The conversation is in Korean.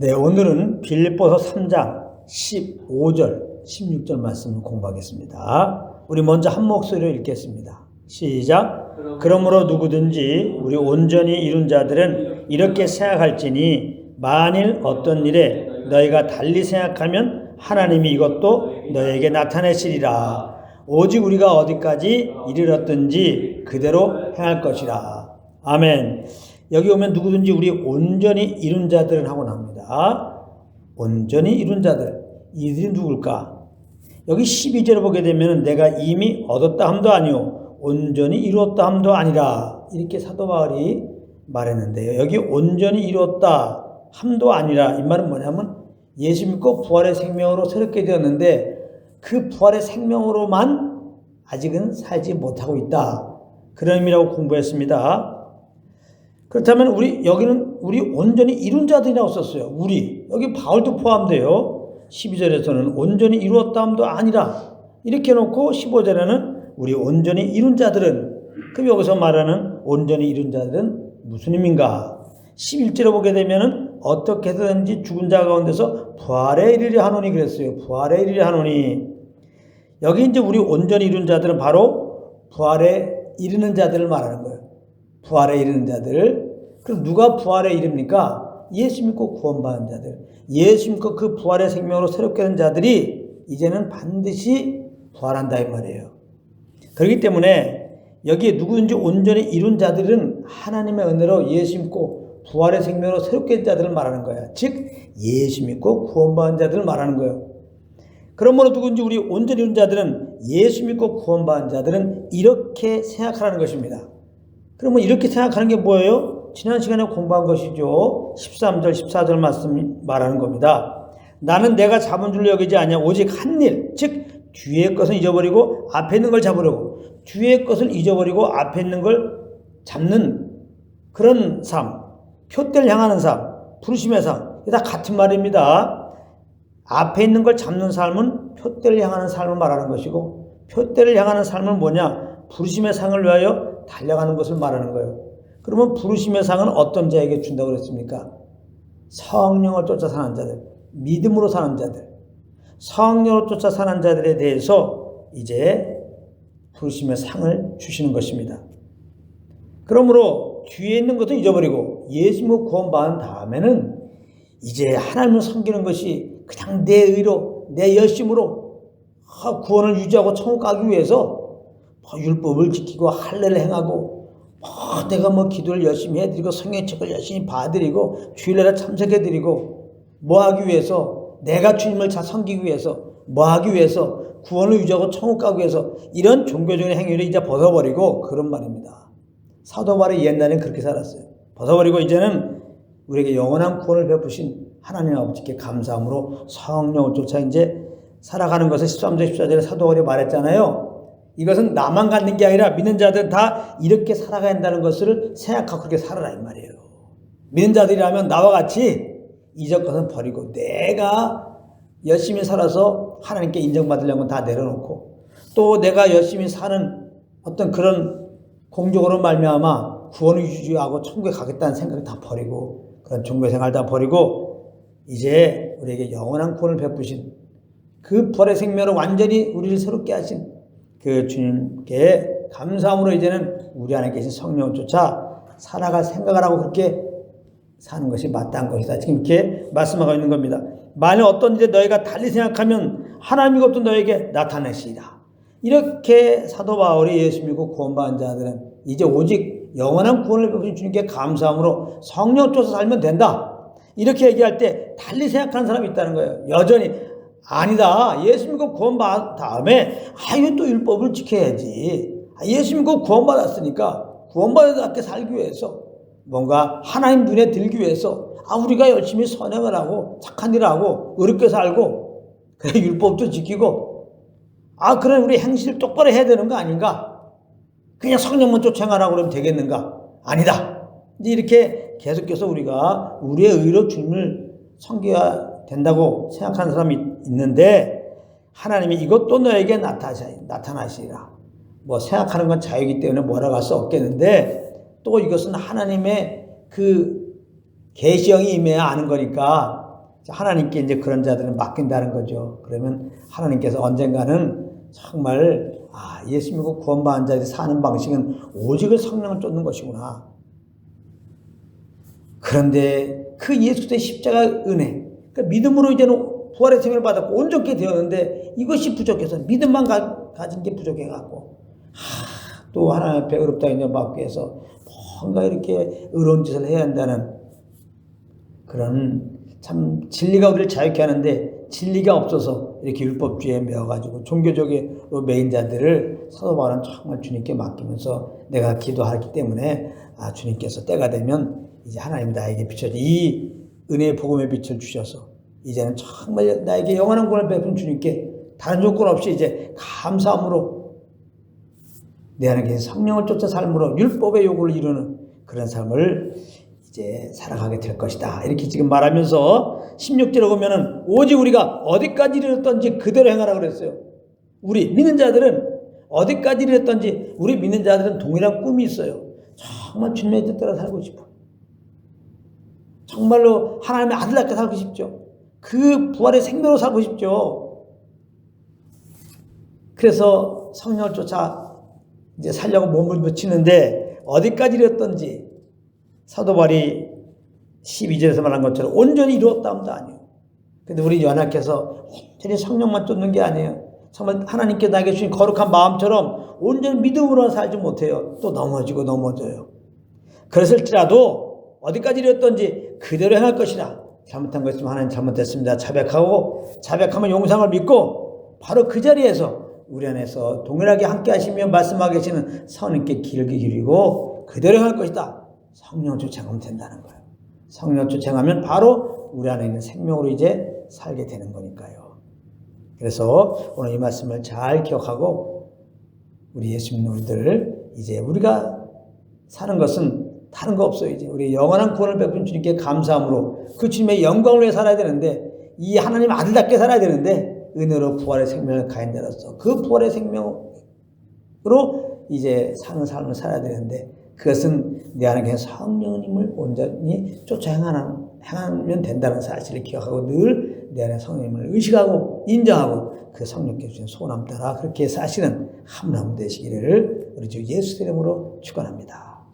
네, 오늘은 빌립보서 3장 15절, 16절 말씀을 공부하겠습니다. 우리 먼저 한 목소리로 읽겠습니다. 시작. 그러므로 누구든지 우리 온전히 이룬 자들은 이렇게 생각할지니 만일 어떤 일에 너희가 달리 생각하면 하나님이 이것도 너에게 나타내시리라. 오직 우리가 어디까지 이르렀든지 그대로 행할 것이라. 아멘. 여기 오면 누구든지 우리 온전히 이룬 자들은 하고 나옵니다. 온전히 이룬 자들. 이들이 누굴까? 여기 12절을 보게 되면 내가 이미 얻었다 함도 아니요 온전히 이루었다 함도 아니라 이렇게 사도 바울이 말했는데요. 여기 온전히 이루었다 함도 아니라 이 말은 뭐냐면 예수 믿고 부활의 생명으로 새롭게 되었는데 그 부활의 생명으로만 아직은 살지 못하고 있다. 그런 의미라고 공부했습니다. 그렇다면 우리 여기는 우리 온전히 이룬 자들이라고 썼어요. 우리 여기 바울도 포함돼요. 12절에서는 온전히 이루었다함도 아니라 이렇게 놓고 15절에는 우리 온전히 이룬 자들은 그럼 여기서 말하는 온전히 이룬 자들은 무슨 의미인가? 11절에 보게 되면은 어떻게 해서든지 죽은 자 가운데서 부활에 이르려 하노니 그랬어요. 부활에 이르려 하노니 여기 이제 우리 온전히 이룬 자들은 바로 부활에 이르는 자들을 말하는 거예요. 부활에 이르는 자들. 그럼 누가 부활에 이릅니까? 예수 믿고 구원받은 자들. 예수 믿고 그 부활의 생명으로 새롭게 된 자들이 이제는 반드시 부활한다 이 말이에요. 그렇기 때문에 여기에 누구든지 온전히 이룬 자들은 하나님의 은혜로 예수 믿고 부활의 생명으로 새롭게 된 자들을 말하는 거야. 즉 예수 믿고 구원받은 자들을 말하는 거예요. 그러므로 누군지 우리 온전히 이룬 자들은 예수 믿고 구원받은 자들은 이렇게 생각하라는 것입니다. 그러면 이렇게 생각하는 게 뭐예요? 지난 시간에 공부한 것이죠. 13절, 14절 말씀 말하는 겁니다. 나는 내가 잡은 줄 여기지 아니야. 오직 한 일, 즉 뒤의 것을 잊어버리고 앞에 있는 걸 잡으려고. 뒤의 것을 잊어버리고 앞에 있는 걸 잡는 그런 삶, 표대를 향하는 삶, 부르심의 삶, 이게 다 같은 말입니다. 앞에 있는 걸 잡는 삶은 표대를 향하는 삶을 말하는 것이고, 표대를 향하는 삶은 뭐냐? 부르심의 상을 위하여 달려가는 것을 말하는 거예요. 그러면 부르심의 상은 어떤 자에게 준다고 그랬습니까? 성령을 쫓아 사는 자들, 믿음으로 사는 자들, 성령을 쫓아 사는 자들에 대해서 이제 부르심의 상을 주시는 것입니다. 그러므로 뒤에 있는 것도 잊어버리고 예수 믿고 구원받은 다음에는 이제 하나님을 섬기는 것이 그냥 내 의로, 내 열심으로 구원을 유지하고 천국 가기 위해서 뭐 율법을 지키고 할례를 행하고 뭐 내가 뭐 기도를 열심히 해드리고 성경책을 열심히 봐드리고 주일날에 참석해드리고 뭐 하기 위해서 내가 주님을 잘 섬기기 위해서 뭐 하기 위해서 구원을 유지하고 천국 가기 위해서 이런 종교적인 행위를 이제 벗어버리고 그런 말입니다. 사도 바울이 옛날엔 그렇게 살았어요. 벗어버리고 이제는 우리에게 영원한 구원을 베푸신 하나님 아버지께 감사함으로 성령을 쫓아 이제 살아가는 것을 13절 14절에 사도 바울이 말했잖아요. 이것은 나만 갖는 게 아니라 믿는 자들 다 이렇게 살아가야 한다는 것을 생각하고 그렇게 살아라 이 말이에요. 믿는 자들이라면 나와 같이 이적 것은 버리고 내가 열심히 살아서 하나님께 인정받으려면 다 내려놓고 또 내가 열심히 사는 어떤 그런 공적으로 말미암아 구원을 유지하고 천국에 가겠다는 생각을 다 버리고 그런 종교 생활 다 버리고 이제 우리에게 영원한 구원을 베푸신 그 벌의 생명을 완전히 우리를 새롭게 하신 그 주님께 감사함으로 이제는 우리 안에 계신 쫓아 살아갈 생각을 하고 그렇게 사는 것이 마땅한 것이다. 지금 이렇게 말씀하고 있는 겁니다. 만약 어떤 일에 너희가 달리 생각하면 하나님이 것도 너에게 나타내시리라. 이렇게 사도 바울이 예수 믿고 구원받은 자들은 이제 오직 영원한 구원을 베푸신 주님께 감사함으로 성령 쫓아 살면 된다. 이렇게 얘기할 때 달리 생각하는 사람이 있다는 거예요. 여전히 아니다. 예수 믿고 구원받은 다음에 아 이거 또 율법을 지켜야지. 아, 예수 믿고 구원받았으니까 구원받았게 살기 위해서 뭔가 하나님 눈에 들기 위해서 아 우리가 열심히 선행을 하고 착한 일을 하고 의롭게 살고 그래 율법도 지키고 아 그래 우리 행실을 똑바로 해야 되는 거 아닌가? 그냥 성령만 쫓아가라고 그러면 되겠는가? 아니다. 이렇게 계속해서 우리가 우리의 의로 주님을 섬겨야 된다고 생각하는 사람이 있는데 하나님이 이것도 너에게 나타나시리라. 뭐 생각하는 건 자유이기 때문에 뭐라고 할 수 없겠는데 또 이것은 하나님의 그 계시형이 임해야 아는 거니까 하나님께 이제 그런 자들은 맡긴다는 거죠. 그러면 하나님께서 언젠가는 정말 아 예수 믿고 구원받은 자들이 사는 방식은 오직을 성령을 쫓는 것이구나. 그런데 그 예수의 십자가 은혜, 그 믿음으로 이제는 부활의 생명을 받았고 온전케 되었는데 이것이 부족해서 믿음만 가, 가진 게 부족해갖고 하, 또 하나님 앞에 의롭다 인정받기 위해서 뭔가 이렇게 의로운 짓을 해야 한다는 그런 참 진리가 우리를 자유케 하는데 진리가 없어서 이렇게 율법주의에 매어가지고 종교적으로 매인 자들을 사도 바울은 정말 주님께 맡기면서 내가 기도하기 때문에 아 주님께서 때가 되면 이제 하나님 나에게 비춰져 이 은혜의 복음의 빛을 주셔서 이제는 정말 나에게 영원한 구원을 베푼 주님께 다른 조건 없이 이제 감사함으로 내 안에 계신 성령을 쫓아 삶으로 율법의 요구를 이루는 그런 삶을 이제 살아가게 될 것이다. 이렇게 지금 말하면서 16절에 보면은 오직 우리가 어디까지 이르렀던지 그대로 행하라 그랬어요. 우리 믿는 자들은 어디까지 이르렀던지 우리 믿는 자들은 동일한 꿈이 있어요. 정말 주님의 뜻대로 살고 싶어. 정말로 하나님의 아들답게 살고 싶죠. 그 부활의 생명으로 살고 싶죠. 그래서 성령을 쫓아 이제 살려고 몸을 붙이는데 어디까지 이르렀던지 사도 바울이 12절에서 말한 것처럼 온전히 이루었다함도 아니에요. 근데 우리 연약해서 온전히 성령만 쫓는 게 아니에요. 정말 하나님께 나에게 주신 거룩한 마음처럼 온전히 믿음으로 살지 못해요. 또 넘어지고 넘어져요. 그랬을지라도 어디까지 이르렀던지 그대로 행할 것이라. 잘못한 것 있으면 하나님 잘못했습니다. 자백하고 자백하면 용상을 믿고 바로 그 자리에서 우리 안에서 동일하게 함께 하시며 말씀하고 계시는 선님께 길게 기리고 그대로 행할 것이다. 성령 주체하면 된다는 거예요. 성령 주체하면 바로 우리 안에 있는 생명으로 이제 살게 되는 거니까요. 그래서 오늘 이 말씀을 잘 기억하고 우리 예수 믿는 우리들 이제 우리가 사는 것은 다른 거 없어요. 이제 우리 영원한 구원을 베푼 주님께 감사함으로 그 주님의 영광을 위해 살아야 되는데 이 하나님 아들답게 살아야 되는데 은혜로 부활의 생명을 가인자로서 그 부활의 생명으로 이제 사는 삶을 살아야 되는데 그것은 내 안에 계신 성령님을 온전히 쫓아 행하는, 행하면 된다는 사실을 기억하고 늘 내 안에 성령님을 의식하고 인정하고 그 성령께 주신 소원 따라 그렇게 사시는 함남 되시기를 우리 주 예수 이름으로 축원합니다.